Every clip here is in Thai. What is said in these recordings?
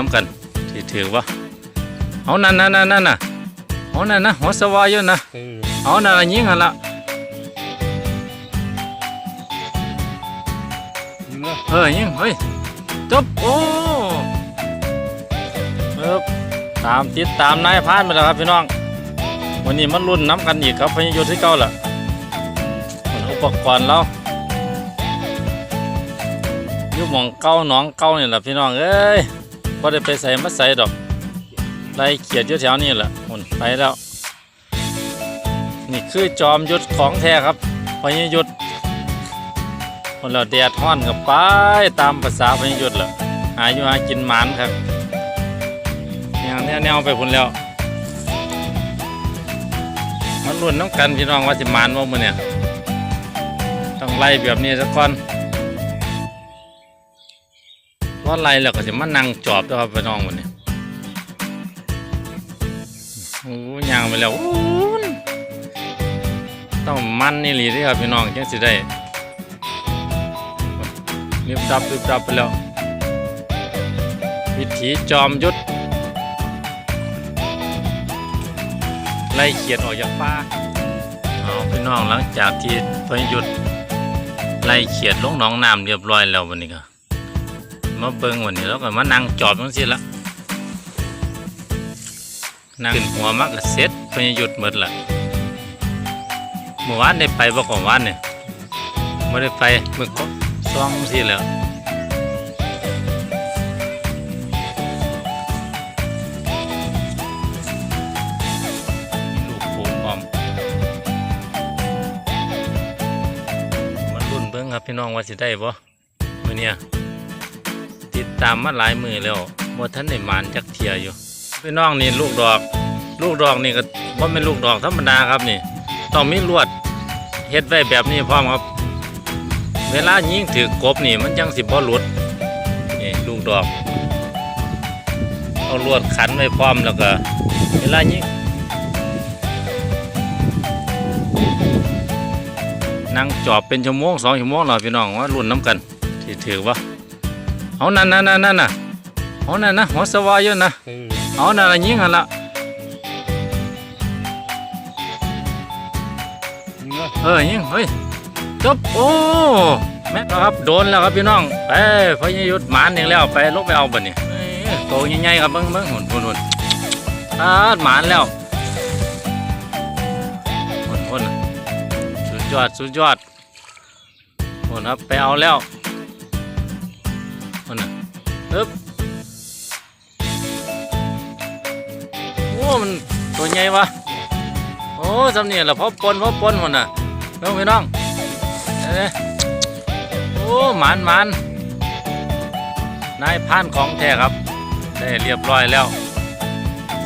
น้ำกันที่ถือว่าเอานั่นนั่นนั่นนั่นน่ะเอานั่นนะหัวสวายอยู่นะเอานั่นยิงหันละเนาะเออยิงเฮ้ยจบโอ้เออตามติดตามนายพานไปแล้วครับพี่น้อง วันนี้มันรุ่นน้ำกันอีกครับพญายุทธที่เก่าล่ะมันอุปกรณ์เราอยู่มองเก่าหนองเก่าเนี่ยแหละพี่น้องเอ้ย พอได้ไปใส่มาใส่ดอกไล่เขียดอยู่แถวนี้แหละหุ่นไปแล้ว นี่คือจอมยุทธของแท้ครับพญยุทธคนเราแดดห้อนกับไปตามภาษาพญยุทธแหละหาอยู่หากินหมานครับแนวแนวแนวไปพุ่นแล้วมันรุ่นน้ำกันพี่น้องว่าสิหมานว่ามือเนี่ยต้องไล่แบบนี้สักก่อน ว่าไล่แล้วก็จะมานั่งจอบด้วยครับพี่น้องมันนี่ยโอ้ยางไปแล้วต้องมันนี่หลีด้อครับพี่น้องจังสิได้รีบดับรีบดับไปแล้ววิถีจอมยุทธไล่เขียดออกจากป่าเอาพี่น้องหลังจากที่พญยุทธไล่เขียดลงหนองน้ำเรียบร้อยแล้ววันนี้ก็ มาเบิ่งวันนี้แล้วก็มานั่งจอบจังซี่ละนั่งขึ้นหัวมักก็เสร็จพญยุทธหมดละเมื่อวานได้ไปบ่ของวานเนี่ยไม่ได้ไปเมื่อก็ซองสิแหล้วลูกปูพร้อมมันรุ่นเบิ่งครับพี่น้องว่าสิได้บ่มื้อเนี้ย ติดตามมาหลายมือแล้วบ่ทันได้หมานจักเทียอยู่พี่น้องนี่ลูกดอก ลูกดอกนี่ก็บ่แม่นลูกดอกธรรมดาครับนี่ ต้องมีลวดเฮ็ดไว้แบบนี้พร้อมครับ เวลายิงถือกบนี่มันจังสิบ่หลุดนี่ลูกดอกเอาลวดขันไว้พร้อมแล้วก็ เวลายิงนั่งจอบเป็นชั่วโมงสองชั่วโมงเราพี่น้องว่ารุ่นน้ำกันที่ถือว่า เอานั่นนั่นนั่นนั่นน่ะเอานั่นนะหัวสวายอยู่นะเออเอานั่นน่ะยิงหันละยิงเนาะเออยิงเฮ้ยจบโอ้แม่นแล้วครับโดนแล้วครับพี่น้องไปพญายุทธหมานเองแล้วไปลกไปเอาบัดนี้เอ้ยโตใหญ่ๆครับเบิ่งเบิ่งหุ่นหุ่นหุ่นอ่าหมานแล้วหุ่นหุ่นสุดยอดสุดยอดหุ่นครับไปเอาแล้วหุ่นน่ะ อึ๊บโอ้มันตัวใหญ่วะโอ้สำเนียงละพอปนพอปนหมดน่ะน้องพี่น้องเอ้ยโอ้หมานหมานนายพรานของแท้ครับได้เรียบร้อยแล้ว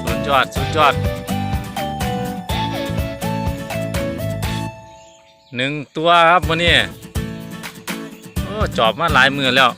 สุดยอดสุดยอดหนึ่งตัวครับวันนี้โอ้จอบมาหลายมือแล้ว